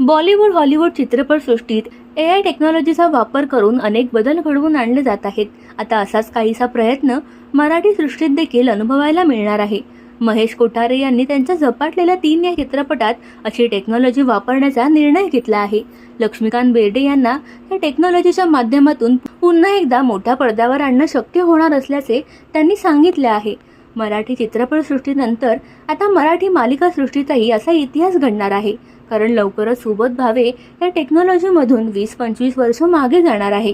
Bollywood Hollywood चित्रपटसृष्टीत A I टेक्नॉलॉजीचा वापर करून अनेक बदल घडवून आणले जात आहेत. आता असाच काहीसा प्रयत्न मराठी सृष्टीत देखील अनुभवायला मिळणार आहे. महेश कोठारे यांनी त्यांच्या झपाटलेल्या तीन या चित्रपटात अशी टेक्नॉलॉजी वापरण्याचा निर्णय घेतला आहे. लक्ष्मीकांत बेर्डे यांना या टेक्नॉलॉजीच्या माध्यमातून पुन्हा एकदा मोठ्या पडद्यावर आणणं शक्य होणार असल्याचे त्यांनी सांगितले आहे. मराठी चित्रपटसृष्टीनंतर आता मराठी मालिकासृष्टीचाही असा इतिहास घडणार आहे. कारण लवकरच सुबोध भावे या टेक्नॉलॉजीमधून वीस पंचवीस वर्ष मागे जाणार आहे.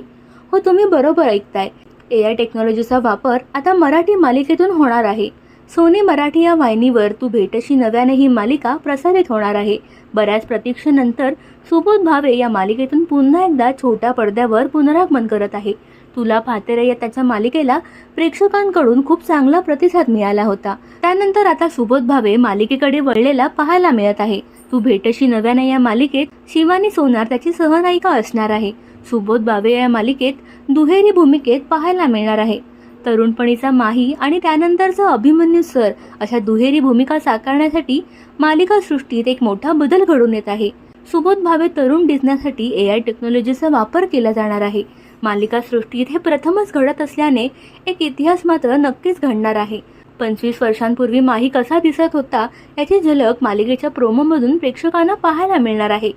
हो तुम्ही बरोबर ऐकताय. ए आय टेक्नॉलॉजीचा वापर आता मराठी मालिकेतून होणार आहे. सोनी मराठी या वाहिनीवर तू भेटशी नव्याने ही मालिका प्रसारित होणार आहे. बऱ्याच प्रतीक्षेनंतर सुबोध भावे या मालिकेतून पुन्हा एकदा छोट्या पडद्यावर पुनरागमन करत आहे. तुला पाहते रे या त्याच्या मालिकेला प्रेक्षकांकडून खूप चांगला प्रतिसाद मिळाला होता. त्यानंतर आता सुबोध भावे मालिकेकडे वळलेला पाहायला मिळत आहे. तू भेटशी नव्याने या मालिकेत शिवानी सोनार त्याची सहनायिका असणार आहे. सुबोध भावे या मालिकेत दुहेरी भूमिकेत पाहायला मिळणार आहे. तरुणपणीचा माही आणि त्यानंतरचा अभिमन्यू सर अशा दुहेरी भूमिका साकारण्यासाठी मालिका सृष्टीत एक मोठा बदल घडून येत आहे. सुबोध भावे तरुण दिसण्यासाठी ए आय टेक्नॉलॉजीचा वापर केला जाणार आहे. मालिका सृष्टीत हे प्रथमच घडत असल्याने एक इतिहास मात्र नक्कीच घडणार आहे. पंचवीस वर्षांपूर्वी माही कसा दिसत होता याची झलक मालिकेच्या प्रोमोमधून प्रेक्षकांना पाहायला मिळणार आहे.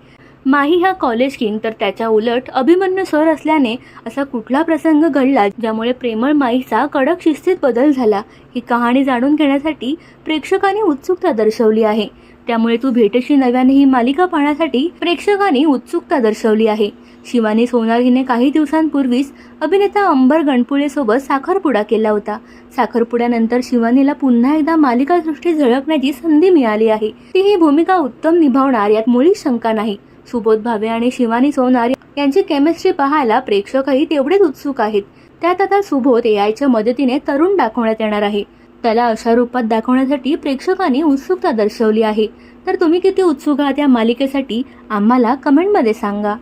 माही हा कॉलेज किंग तर त्याच्या उलट अभिमन्यू सर असल्याने असा कुठला प्रसंग घडला ज्यामुळे प्रेमळ माईचा कडक शिस्तीत बदल झाला ही कहाणी जाणून घेण्यासाठी प्रेक्षकांनी उत्सुकता दर्शवली आहे. त्यामुळे तू भेटशी नव्याने ही मालिका पाहण्यासाठी प्रेक्षकांनी उत्सुकता दर्शवली आहे. शिवानी सोनार हिने काही दिवसांपूर्वीच अभिनेता अंबर गणपुळेसोबत साखरपुडा केला होता. साखरपुड्यानंतर शिवानीला पुन्हा एकदा मालिकादृष्टीत झळकण्याची संधी मिळाली आहे. ती ही भूमिका उत्तम निभावणार यात मुळीच शंका नाही. सुबोध भावे आणि शिवानी सोनार यांची केमिस्ट्री पाहायला प्रेक्षकही तेवढेच उत्सुक आहेत. त्यात आता सुबोध ए आयच्या मदतीने तरुण दाखवण्यात येणार आहे. त्याला अशा रूपात दाखवण्यासाठी प्रेक्षकांनी उत्सुकता दर्शवली आहे. तर तुम्ही किती उत्सुक आहात या मालिकेसाठी आम्हाला कमेंटमध्ये सांगा.